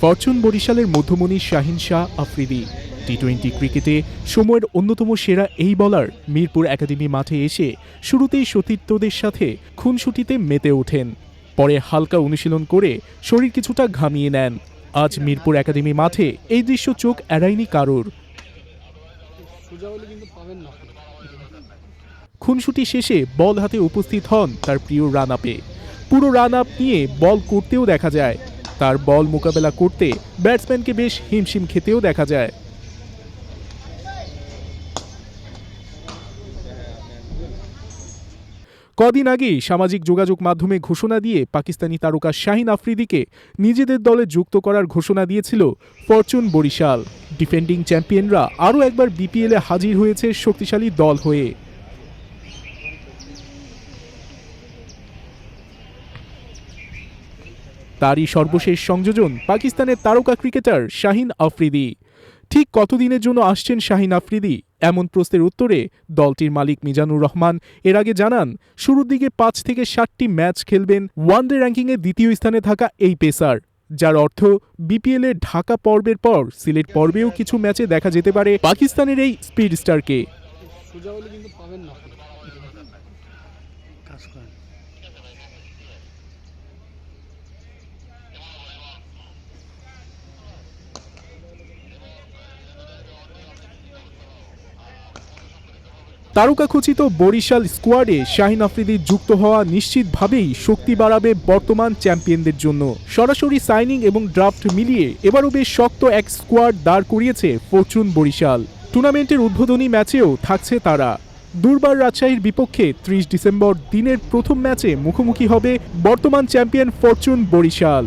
Fortune বরিশালের মধ্যমণি Shaheen Shah Afridi. T twenty ক্রিকেটে সময়ের অন্যতম সেরা এই বলার মিরপুর একাডেমি মাঠে এসে শুরুতেই সতীর্থদের সাথে খুনসুটিতে মেতে ওঠেন। পরে হালকা অনুশীলন করে শরীর কিছুটা ঘামিয়ে নেন। আজ মিরপুর একাডেমি মাঠে এই দৃশ্য চোখ এড়ায়নি কারোর। খুনসুটি শেষে বল হাতে উপস্থিত হন তার প্রিয় রান আপে পুরো রান আপ নিয়ে বল করতেও দেখা যায়। তার বল মোকাবেলা করতে ব্যাটসম্যানকে বেশ হিমশিম খেতেও দেখা যায়। কদিন আগেই সামাজিক যোগাযোগ মাধ্যমে ঘোষণা দিয়ে পাকিস্তানি তারকা শাহিন আফ্রিদিকে নিজেদের দলে যুক্ত করার ঘোষণা দিয়েছিল ফরচুন বরিশাল। ডিফেন্ডিং চ্যাম্পিয়নরা আরও একবার বিপিএলে হাজির হয়েছে শক্তিশালী দল হয়ে। তারই সর্বশেষ সংযোজন পাকিস্তানের তারকা ক্রিকেটার শাহিন আফ্রিদি। ঠিক কতদিনের জন্য আসছেন শাহিন আফ্রিদি? এমন প্রশ্নের উত্তরে দলটির মালিক মিজানুর রহমান এর আগে জানান, শুরুর দিকে পাঁচ থেকে ষাটটি ম্যাচ খেলবেন, ওয়ানডে র্যাঙ্কিংয়ে দ্বিতীয় স্থানে থাকা এই পেসার। যার অর্থ বিপিএল এর ঢাকা পর্বের পর সিলেট পর্বেও কিছু ম্যাচে দেখা যেতে পারে পাকিস্তানের এই স্পিড স্টারকে কাজ তারকাখচিত বরিশাল স্কোয়াডে শাহিন আফ্রিদি যুক্ত হওয়া নিশ্চিতভাবেই শক্তি বাড়াবে বর্তমান চ্যাম্পিয়নদের জন্য। সরাসরি সাইনিং এবং ড্রাফট মিলিয়ে এবারও বেশ শক্ত এক স্কোয়াড দাঁড় করিয়েছে ফরচুন বরিশাল। টুর্নামেন্টের উদ্বোধনী ম্যাচেও থাকছে তারা। দুর্বার রাজশাহীর বিপক্ষে ত্রিশ ডিসেম্বর দিনের প্রথম ম্যাচে মুখোমুখি হবে বর্তমান চ্যাম্পিয়ন ফরচুন বরিশাল।